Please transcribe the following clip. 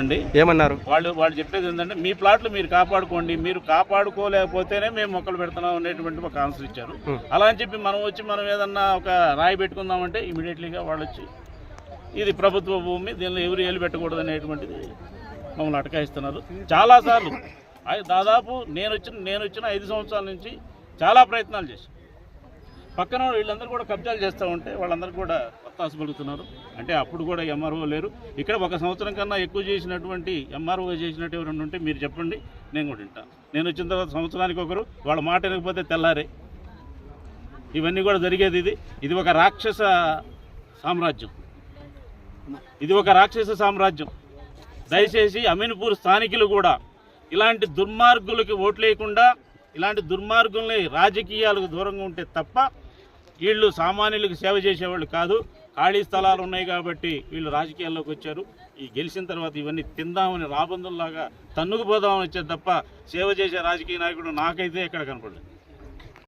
అండి. ఏమన్నారు? వాళ్ళు వాళ్ళు చెప్పేది ఏంటంటే మీ ప్లాట్లు మీరు కాపాడుకోండి మీరు కాపాడుకోలేకపోతేనే మేము మొక్కలు పెడుతున్నాం అనేటువంటి ఒక ఆన్సర్ ఇచ్చారు. అలా అని చెప్పి మనం వచ్చి మనం ఏదన్నా ఒక రాయి పెట్టుకుందామంటే ఇమీడియట్లీగా వాళ్ళు వచ్చి ఇది ప్రభుత్వ భూమి దీనిలో ఎవరు ఏలు పెట్టకూడదు అనేటువంటిది మమ్మల్ని అటకాయిస్తున్నారు. చాలాసార్లు దాదాపు నేను వచ్చిన నేను వచ్చిన ఐదు సంవత్సరాల నుంచి చాలా ప్రయత్నాలు చేశాను. పక్కన వీళ్ళందరూ కూడా కబ్జాలు చేస్తూ ఉంటే వాళ్ళందరూ కూడా ఒత్తాసు పలుకుతున్నారు. అంటే అప్పుడు కూడా ఎంఆర్ఓ లేరు. ఇక్కడ ఒక సంవత్సరం కన్నా ఎక్కువ చేసినటువంటి ఎంఆర్ఓ చేసినట్టు ఎవరైనా ఉంటే మీరు చెప్పండి నేను కూడా వింటాను నేను వచ్చిన తర్వాత సంవత్సరానికి ఒకరు వాళ్ళ మాట వినకపోతే తెల్లారే. ఇవన్నీ కూడా జరిగేది ఇది. ఇది ఒక రాక్షస సామ్రాజ్యం. ఇది ఒక రాక్షస సామ్రాజ్యం. దయచేసి అమీన్పూర్ స్థానికులు కూడా ఇలాంటి దుర్మార్గులకి ఓట్లేయకుండా ఇలాంటి దుర్మార్గుల్ని రాజకీయాలకు దూరంగా ఉంటే తప్ప వీళ్ళు సామాన్యులకు సేవ చేసేవాళ్ళు కాదు. ఖాళీ స్థలాలు ఉన్నాయి కాబట్టి వీళ్ళు రాజకీయాల్లోకి వచ్చారు. ఈ గెలిచిన తర్వాత ఇవన్నీ తిందామని రాబందుల్లాగా తన్నుకుపోదామని వచ్చారు తప్ప సేవ చేసే రాజకీయ నాయకుడు నాకైతే ఎక్కడ కనపడలేదు.